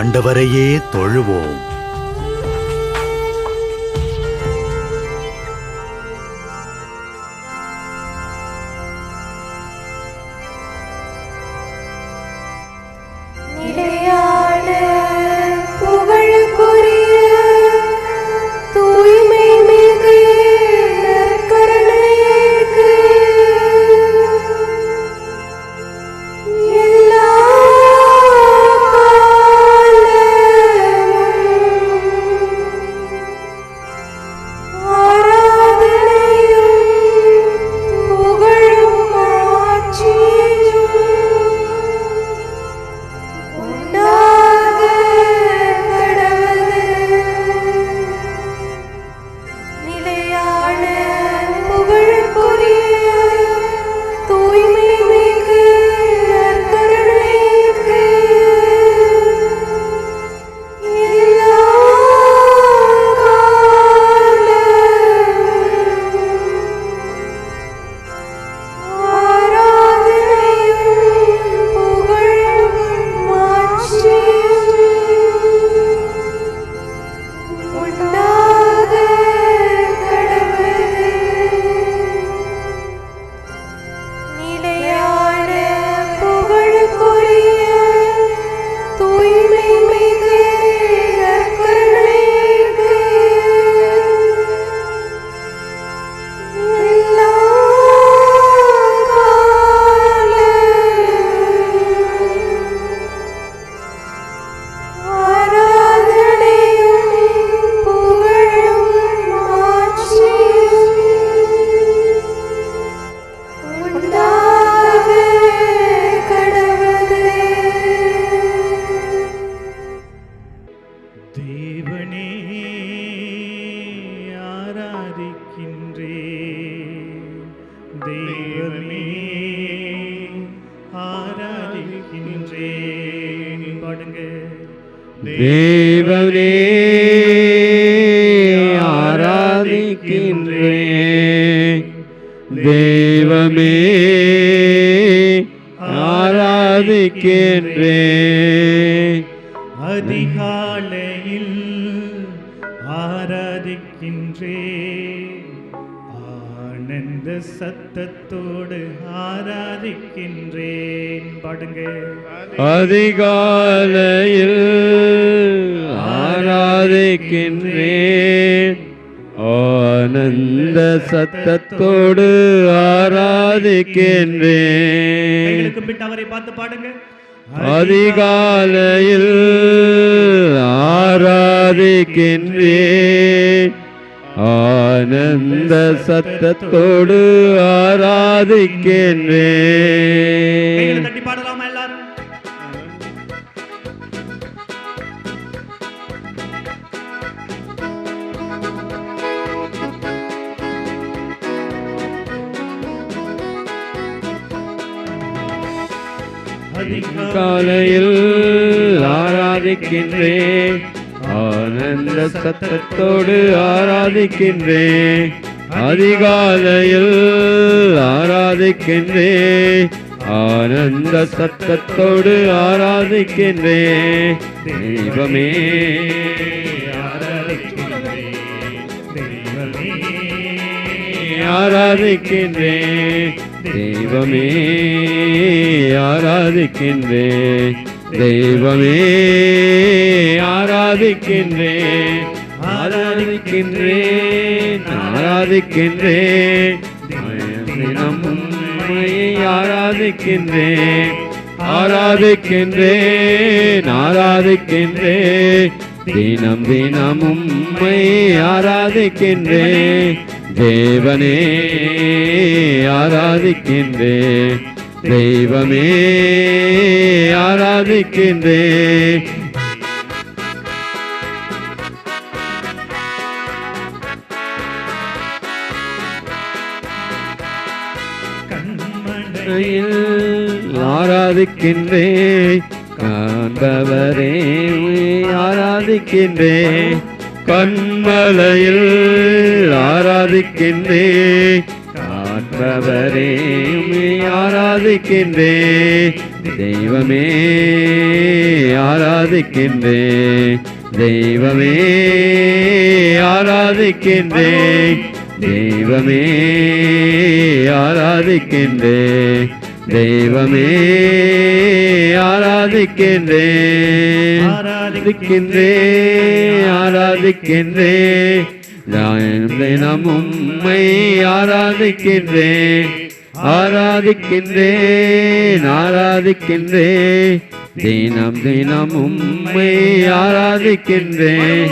ஆண்டவரையே தொழுவோம். அதிகாலையில் ஆராதிக்கின்றே. ஆனந்த சத்தத்தோடு ஆராதிக்கின்றேன். பாடுங்க. அதிகாலையில் ஆராதிக்கின்றேன். ஆனந்த சத்தத்தோடு ஆராதிக்கின்றேன். அவரை பார்த்து பாடுங்க. அதிகாலையில் ஆராதிக்கின்றேன் ஆனந்த சத்தத்தோடு ஆராதிக்கின்றேன் தட்டி பாடலாமா எல்லாரும்? காலையில் ஆராதிக்கின்றேன் சத்தத்தோடு ஆராதிக்கின்றேன். அதிகாலையில் ஆராதிக்கின்றேன். ஆனந்த சத்தத்தோடு ஆராதிக்கின்றேன். தெய்வமே ஆராதிக்கின்றேன். தெய்வமே ஆராதிக்கின்றேன். தெய்வமே ஆராதிக்கின்றேன். ஆராதிக்கின்றேன் ஆராதிக்கின்றேன். தினம் ஆராதிக்கின்றேன் ஆராதிக்கின்றேன் ஆராதிக்கின்றேன். தினம் தினம் உம்மை ஆராதிக்கின்றேன் தேவனே ஆராதிக்கின்றேன். தெய்வமே ஆராதிக்கின்றேன். ஆசையில் ஆராதிக்கின்றே காண்பவரே ஆராதிக்கின்றே கண்மலையில் ஆராதிக்கின்றே காண்பவரே ஆராதிக்கின்றே தெய்வமே ஆராதிக்கின்றே தெய்வமே ஆராதிக்கின்றே தெய்வமே ஆராதிக்கின்றே. தெய்வமே ஆராதிக்கின்றே. ஆராதிக்கின்றே ஆராதிக்கின்றே. தினம் உம்மை ஆராதிக்கின்றே. ஆராதிக்கின்றே ஆராதிக்கின்றே. தினம் தினம் உம்மை ஆராதிக்கின்றேன்.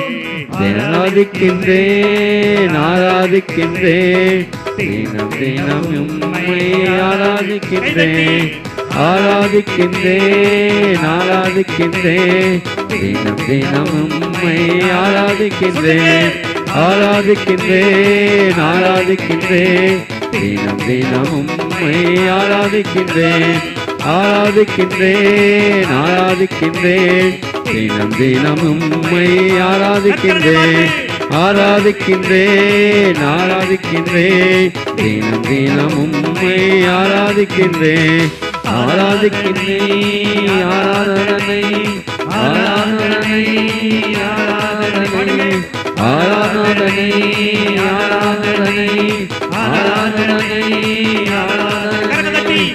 ஆராதிக்கின்றேன் ஆராதிக்கின்றேன். தினம் தினம் உம்மை ஆராதிக்கின்றேன். ஆராதிக்கின்றேன் ஆராதிக்கின்றேன். தினம் தினம் உம்மை ஆராதிக்கின்றேன். ஆராதிக்கின்றேன் ஆராதிக்கின்றேன். தினம் தினம் உம்மை ஆராதிக்கின்றேன். ஆராதிக்கின்றேன் ஆராதிக்கின்றேன். தினம் தினம் உம்மை ஆராதிக்கின்றேன் ஆராதிக்கின்றேன் ஆராதிக்கின்றேன். தினம் தினம் உம்மை ஆராதிக்கின்றேன். ஆராதிக்கின்றேன் ஆராதனை ஆராதனை ஆராதனை. ஆராதனை ஆராதனை ஆராதனை ஆராதனை.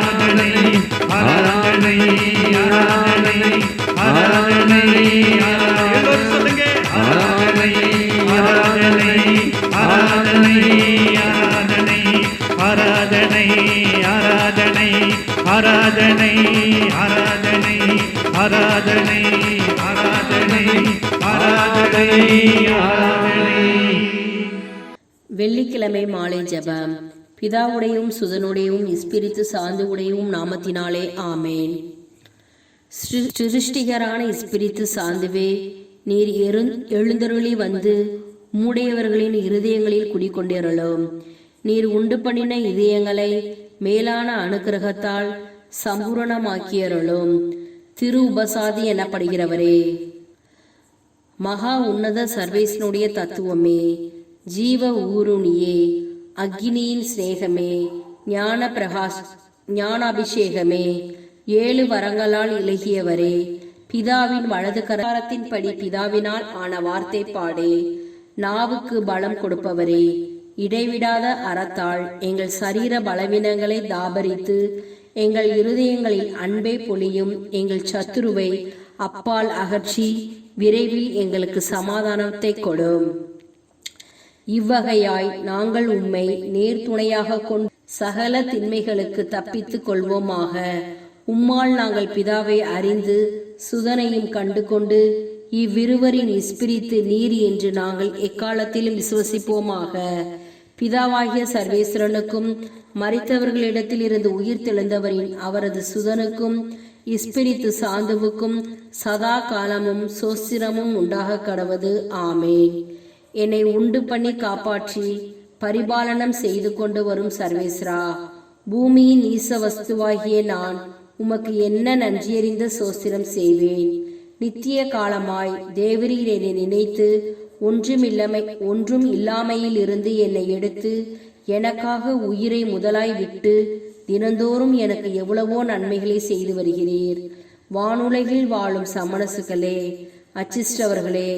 வெள்ளிக்கிழமை மாலை ஜெபம். பிதாவுடையும் சுதனுடையும் இஸ்பிரித்து சார்ந்து உடையும் நாமத்தினாலே ஆமேன். சிருஷ்டிகரான இஸ்பிரித்து சாந்துவே நீர் எழுந் எழுந்தருளி வந்து மூடையவர்களின் இருதயங்களில் குடிக்கொண்டிருளும் நீர் உண்டு பண்ணின இதயங்களை மேலான அனுக்கிரகத்தால் சம்பூரணமாக்கியருளும். திரு உபசாதி எனப்படுகிறவரே. மகா உன்னத சர்வேசனுடைய தத்துவமே. ஜீவ ஊருணியே அக்னியின் சிநேகமே ஞான பிரகாஷ் ஞானாபிஷேகமே ஏழு வரங்களால் இலகியவரே பிதாவின் வலது கரத்தின்படி பிதாவினால் ஆன வார்த்தை பாடே நாவுக்கு பலம் கொடுப்பவரே இடைவிடாத அறத்தால் எங்கள் சரீர பலவீனங்களை தாபரித்து எங்கள் இருதயங்களில் அன்பை பொழியும் எங்கள் சத்துருவை அப்பால் அகற்றி விரைவில் எங்களுக்கு சமாதானத்தை கொடும். இவ்வகையாய் நாங்கள் உம்மை நேர்துணையாக கொண்டு சகல திண்மைகளுக்கு தப்பித்துக் கொள்வோமாக. உம்மால் நாங்கள் பிதாவை அறிந்து சுதனையும் கண்டு கொண்டு இவ்விருவரின் இஸ்பிரித்து நீர் என்று நாங்கள் எக்காலத்திலும் விசுவசிப்போமாக. பிதாவாகிய சர்வேஸ்வரனுக்கும் மறித்தவர்களிடத்தில் இருந்து உயிர் தெழுந்தவரின் அவரது சுதனுக்கும் இஸ்பிரித்து சாந்துவுக்கும் சதா காலமும் சோஸ்திரமும் உண்டாக கடவது. ஆமேன். என்னை உண்டு பண்ணி காப்பாற்றி பரிபாலனம் செய்து கொண்டு வரும் சர்வேஸ்ரா பூமியின் ஈச வஸ்துவாகிய நான் உமக்கு என்ன நன்றியறிந்த சோஸ்திரம் செய்வேன். நித்திய காலமாய் தேவரீர் என்னை நினைத்து ஒன்றுமில்லமை ஒன்றும் இல்லாமையில் இருந்து என்னை எடுத்து எனக்காக உயிரை முதலாய் விட்டு தினந்தோறும் எனக்கு எவ்வளவோ நன்மைகளை செய்து வருகிறீர். வானுலகில் வாழும் சமணசுகளே அச்சிஷ்டவர்களே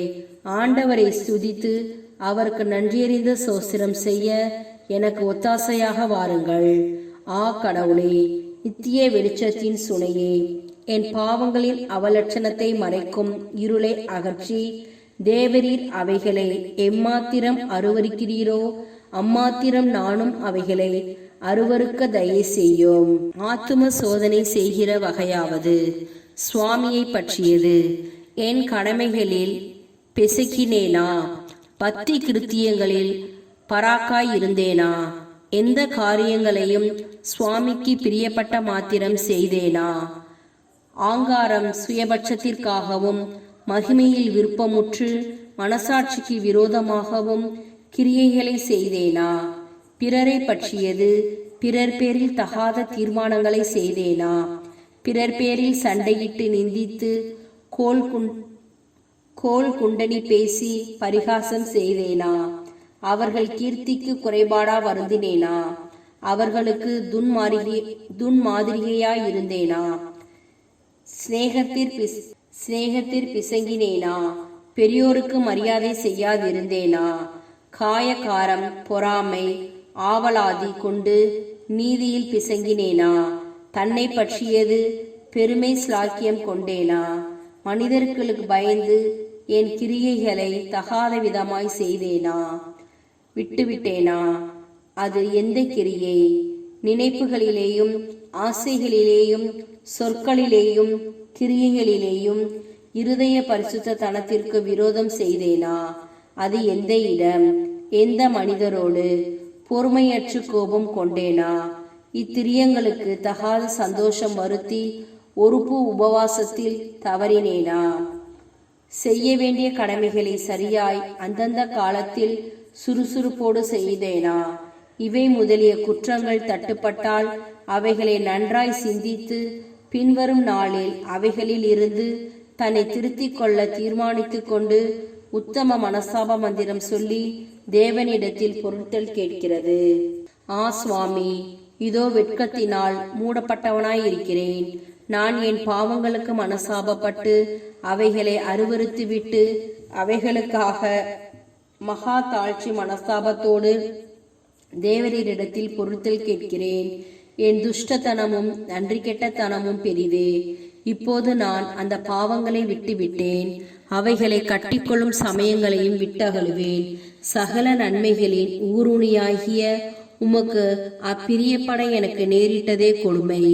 ஆண்டவரை ஸ்துதித்து அவருக்கு நன்றியறிந்த சோஸ்திரம் செய்ய எனக்கு ஒத்தாசையாக வாருங்கள். ஆ கடவுளே நித்திய வெளிச்சத்தின் சுனையே என் பாவங்களின் அவலட்சணத்தை மறைக்கும் இருளை அகற்றி தேவரீர் அவைகளை எம்மாத்திரம் அருவருக்கிறீரோ அம்மாத்திரம் நானும் அவைகளை அருவருக்க தயை செய்யும். ஆத்தும சோதனை செய்கிற வகையாவது சுவாமியை பற்றியது. என் கடமைகளில் பெசக்கினேனா? பக்தி கிருத்தியங்களில் பராக்காய் இருந்தேனா? எந்த காரியங்களையும் சுவாமிக்கு பிரியப்பட்ட மாத்திரம் செய்தேனா? ஆங்காரம் சுயபட்சத்திற்காகவும் மகிமையில் விருப்பமுற்று மனசாட்சிக்கு விரோதமாகவும் கிரியைகளை செய்தேனா? பிறரை பற்றியது பிறர் பேரில் தகாத தீர்மானங்களை செய்தேனா? பிறர் பேரில் சண்டையிட்டு நிந்தித்து கோல் குன் கோல் குண்டனி பேசி பரிகாசம் செய்தேனா? அவர்கள் கீர்த்திக்கு குறைபாடா வருந்தினேனா? அவர்களுக்கு துன்மாதிரி துன்மாதிரியாய் இருந்தேனா? சிநேகத்திற் பிஸ் சிநேகத்திற் பிசங்கினேனா? பெரியோருக்கு மரியாதை செய்யாதிருந்தேனா? காயக்காரம் பொறாமை ஆவலாதி கொண்டு நீதியில் பிசங்கினேனா? தன்னை பற்றியது பெருமை ஸ்லாக்கியம் கொண்டேனா? மனிதர்களுக்கு பயந்து என் கிரியைகளை தகாத விதமாய் செய்தேனா? விட்டுவிட்டேனா? அது எந்த கிரியை? நினைப்புகளிலேயும் ஆசைகளிலேயும் சொற்களிலேயும் கிரியைகளிலேயும் இருதய பரிசுத்த தனத்திற்கு விரோதம் செய்தேனா? அது எந்த இடம்? எந்த மனிதரோடு பொறுமையற்று கோபம் கொண்டேனா? இத்திரியங்களுக்கு தகாத சந்தோஷம் வருத்தி ஒருப்பு உபவாசத்தில் தவறினேனா? செய்ய வேண்டிய கடமைகளை சரியாய் அந்தந்த காலத்தில் சுறுசுறுப்போடு செய்தேனா? இவை முதலிய குற்றங்கள் தட்டுப்பட்டால் அவைகளை நன்றாய் சிந்தித்து பின்வரும் நாளில் அவைகளில் இருந்து தன்னை திருத்திக் கொள்ள தீர்மானித்துக் கொண்டு உத்தம மனசாப மந்திரம் சொல்லி தேவனிடத்தில் பொருட்கள் கேட்கிறது. ஆ சுவாமி இதோ வெட்கத்தினால் மூடப்பட்டவனாய் இருக்கிறேன். நான் என் பாவங்களுக்கு மனசாபப்பட்டு அவைகளை அருவருத்துவிட்டு அவைகளுக்காக மகா தாழ்ச்சி மனஸ்தாபத்தோடு தேவரீரிடத்தில் பொருத்தல் கேட்கிறேன். என் துஷ்டத்தனமும் நன்றி கெட்டத்தனமும் பெரிதே. இப்போது நான் அந்த பாவங்களை விட்டுவிட்டேன். அவைகளை கட்டிக்கொள்ளும் சமயங்களையும் விட்டகழுவேன் சகல நன்மைகளின் ஊருணியாகிய உமக்கு அப்பிரியப்பட எனக்கு நேரிட்டதே கொடுமை.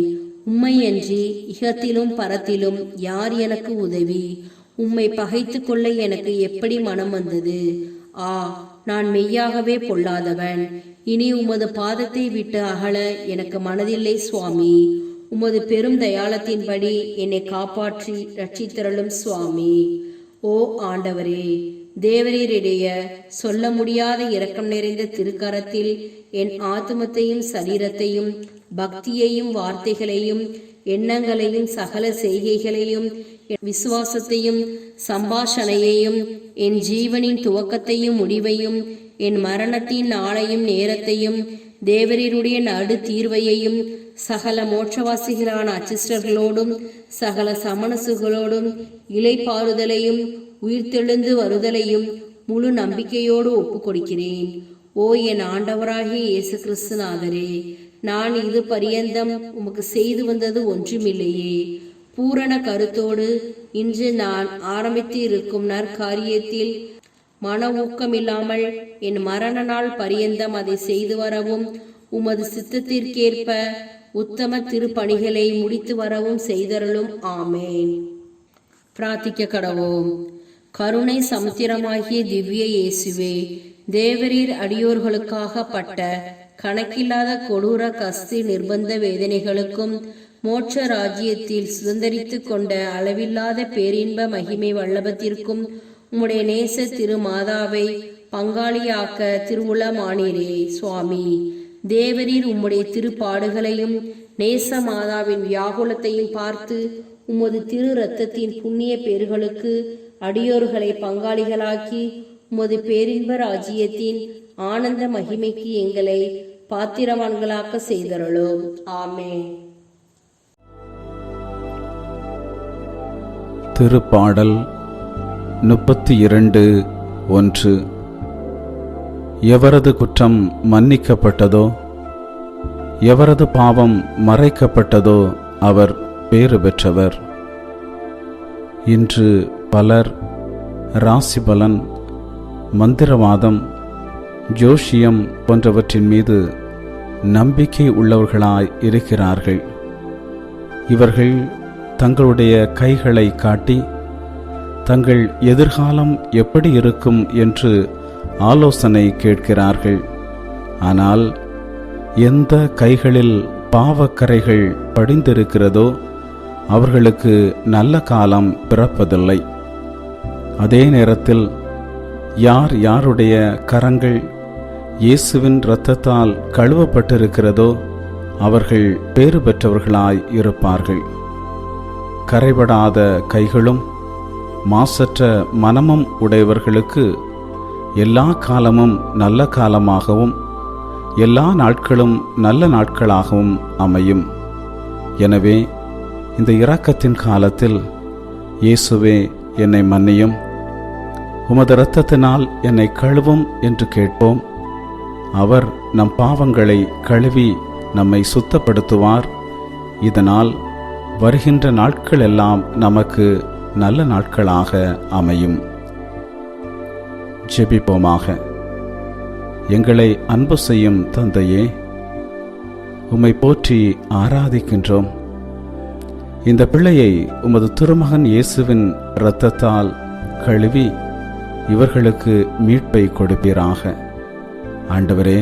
உம்மையன்றி இகத்திலும் பரத்திலும் யார் எனக்கு உதவி? உம்மை பகைத்து கொள்ள எனக்கு எப்படி மனம் வந்தது? ஆ நான் மெய்யாகவே பொல்லாதவன். இனி உமது பாதத்தை விட்டு அகல எனக்கு மனதில்லை சுவாமி. உமது பெரும் தயாளத்தின்படி என்னை காப்பாற்றி ரட்சித்திரளும் சுவாமி. ஓ ஆண்டவரே தேவரீரிடைய சொல்ல முடியாத இரக்கம் நிறைந்த திருக்கரத்தில் என் ஆத்மத்தையும் சரீரத்தையும் பக்தியையும் வார்த்தைகளையும் எண்ணங்களையும் சகல செய்கைகளையும் என் விசுவாசத்தையும் சம்பாஷணையையும் என் ஜீவனின் துவக்கத்தையும் முடிவையும் என் மரணத்தின் நாளையும் நேரத்தையும் தேவரீருடைய நடு தீர்வையையும் சகல மோட்சவாசிகளான அச்சிஸ்டர்களோடும் சகல சமணசுகளோடும் இலைப்பாறுதலையும் உயிர்த்தெழுந்து வருதலையும் முழு நம்பிக்கையோடு ஒப்புக்கொடுக்கிறேன். ஓ என் ஆண்டவராகிய இயேசு கிறிஸ்துநாதரே நான் இது பரியந்தம் உமக்கு செய்து வந்தது ஒன்றுமில்லையே. பூரண கருத்தோடு இன்று நான் ஆரம்பித்து இருக்கும் நற்காரியத்தில் மன ஊக்கமில்லாமல் என் மரண நாள் பரியந்தம் அதை செய்து வரவும் உமது சித்தத்திற்கேற்ப உத்தம திருப்பணிகளை முடித்து வரவும் செய்தருளும். ஆமேன். பிரார்த்திக்க கடவோம் கருணை சமுத்திரமாகிய திவ்ய இயேசுவே தேவரீர் அடியோர்களுக்காக பட்ட கணக்கில்லாத கொடூர கஸ்தி நிர்பந்த வேதனைகளுக்கும் மோட்ச ராஜ்யத்தில் சுதந்திரித்து கொண்ட அளவில்லாத பேரின்ப மகிமை வல்லபத்திற்கும் உம்முடைய நேச திருமாதாவை பங்காளியாக்க திருவுளமானீரே சுவாமி. தேவரீர் உம்முடைய திருப்பாடுகளையும் நேச மாதாவின் வியாகுலத்தையும் பார்த்து உமது திரு ரத்தத்தின் புண்ணிய பேர்களுக்கு அடியோர்களை பங்காளிகளாக்கி உமது பேரின்ப ராஜ்யத்தின் ஆனந்த மகிமைக்கு எங்களை பாத்திரவான்களாக்க செய்தருளோம் ஆமே திருப்பாடல் முப்பத்தி இரண்டு ஒன்று. எவரது குற்றம் மன்னிக்கப்பட்டதோ எவரது பாவம் மறைக்கப்பட்டதோ அவர் பேறு பெற்றவர். இன்று பலர் ராசிபலன் மந்திரவாதம் ஜோஷியம் போன்றவற்றின் மீது நம்பிக்கை உள்ளவர்களாய் இருக்கிறார்கள். இவர்கள் தங்களுடைய கைகளை காட்டி தங்கள் எதிர்காலம் எப்படி இருக்கும்? என்று ஆலோசனை கேட்கிறார்கள். ஆனால் எந்த கைகளில் பாவக்கரைகள் படிந்திருக்கிறதோ அவர்களுக்கு நல்ல காலம் பிறப்பதில்லை. அதே நேரத்தில் யார் யாருடைய கரங்கள் இயேசுவின் இரத்தத்தால் கழுவப்பட்டிருக்கிறதோ அவர்கள் பேறு பெற்றவர்களாய் இருப்பார்கள். கரைபடாத கைகளும் மாசற்ற மனமும் உடையவர்களுக்கு எல்லா காலமும் நல்ல காலமாகவும் எல்லா நாட்களும் நல்ல நாட்களாகவும் அமையும். எனவே இந்த இரக்கத்தின் காலத்தில் இயேசுவே என்னை மன்னியும். உமது இரத்தத்தினால் என்னை கழுவும் என்று கேட்போம். அவர் நம் பாவங்களை கழுவி நம்மை சுத்தப்படுத்துவார். இதனால் வருகின்ற நாட்கள் எல்லாம் நமக்கு நல்ல நாட்களாக அமையும். ஜெபிப்போமாக. எங்களை அன்பு செய்யும் தந்தையே உம்மை போற்றி ஆராதிக்கின்றோம். இந்த பிள்ளையை உமது திருமகன் இயேசுவின் இரத்தத்தால் கழுவி இவர்களுக்கு மீட்பை கொடுப்பீராக. ஆண்டவரே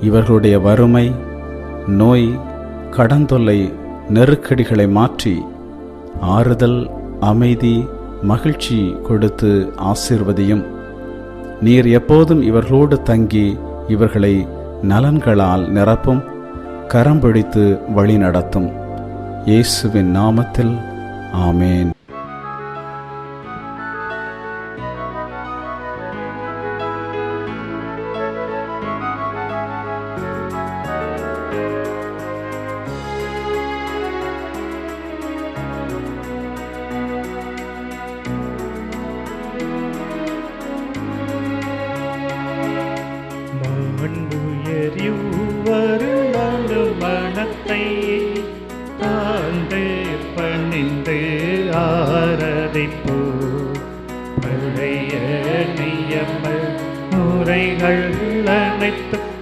இவர்களுடைய வறுமை நோய் கடந்தொல்லை நெருக்கடிகளை மாற்றி ஆறுதல் அமைதி மகிழ்ச்சி கொடுத்து ஆசிர்வதியும். நீர் எப்போதும் இவர்களோடு தங்கி இவர்களை நலன்களால் நிரப்பும் கரம் பிடித்து வழி நடத்தும் இயேசுவின் நாமத்தில் ஆமேன்.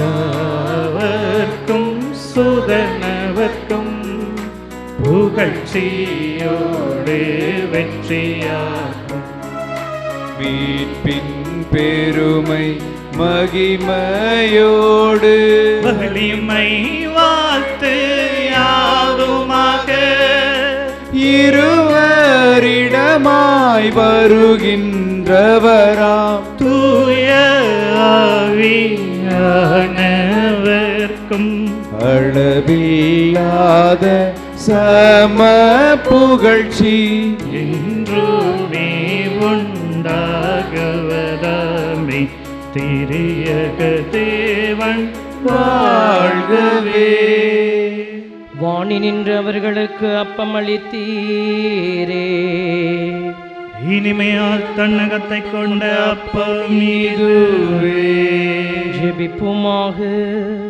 பிதாவர்க்கும் சுதனவர்க்கும் புகழ்ச்சியோடு வெற்றியாகும். மீட்பின் பெருமை மகிமையோடு. வலிமை வாழ்த்து யாவுமாக இருவரிடமாய் வருகின்றவராம். தூய அளவில்லாத சம புகழ்ச்சி என்றுமே உண்டாகவதாமே திரியக தேவன் வாழ்கவே. வாணி நின்று அவர்களுக்கு அப்பம் அளித்தீரே இனிமையால் தன்னகத்தை கொண்ட அப்பம் இதுவே. ஜெபிப்புமாக.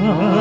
அவர்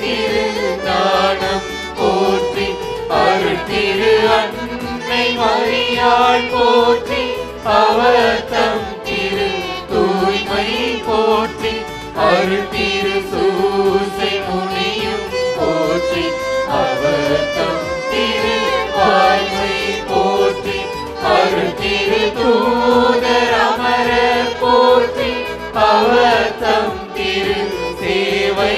திரு ஞானம் போற்றி அருள் திரு அன்னை மரியாள் போற்றி அவர்தம் திரு தூய்மை போற்றி அருள் திரு சூசை முனியும் போற்றி அவர்தம் திரு வாய்மை போற்றி அருள் திரு தூதர் அமர போற்றி அவர்தம் திரு சேவை